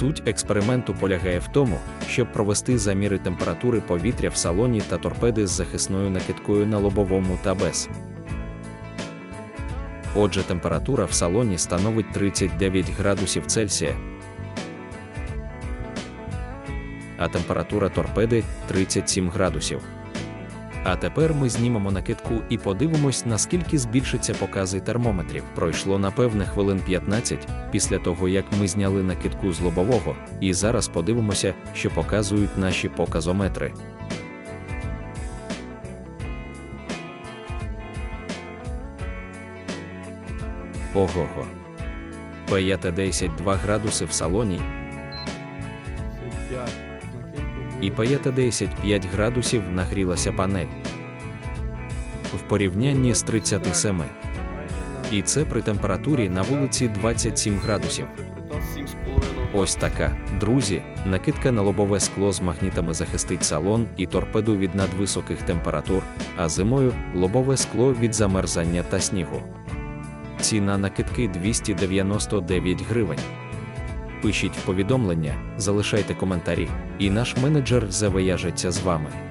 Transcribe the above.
Суть експерименту полягає в тому, щоб провести заміри температури повітря в салоні та торпеди з захисною накидкою на лобовому та без. Отже, температура в салоні становить 39 градусів Цельсія, а температура торпеди 37 градусів. А тепер ми знімемо накидку і подивимось, наскільки збільшаться покази термометрів. Пройшло напевне хвилин 15 після того, як ми зняли накидку з лобового, і зараз подивимося, що показують наші показометри. Ого-го. ПЯТ-10 2 градуси в салоні і ПЯТ-10 5 градусів нагрілася панель. В порівнянні з 37. І це при температурі на вулиці 27 градусів. Ось така, друзі, накидка на лобове скло з магнітами захистить салон і торпеду від надвисоких температур, а зимою лобове скло від замерзання та снігу. Ціна накидки 299 гривень. Пишіть повідомлення, залишайте коментарі, і наш менеджер завияжеться з вами.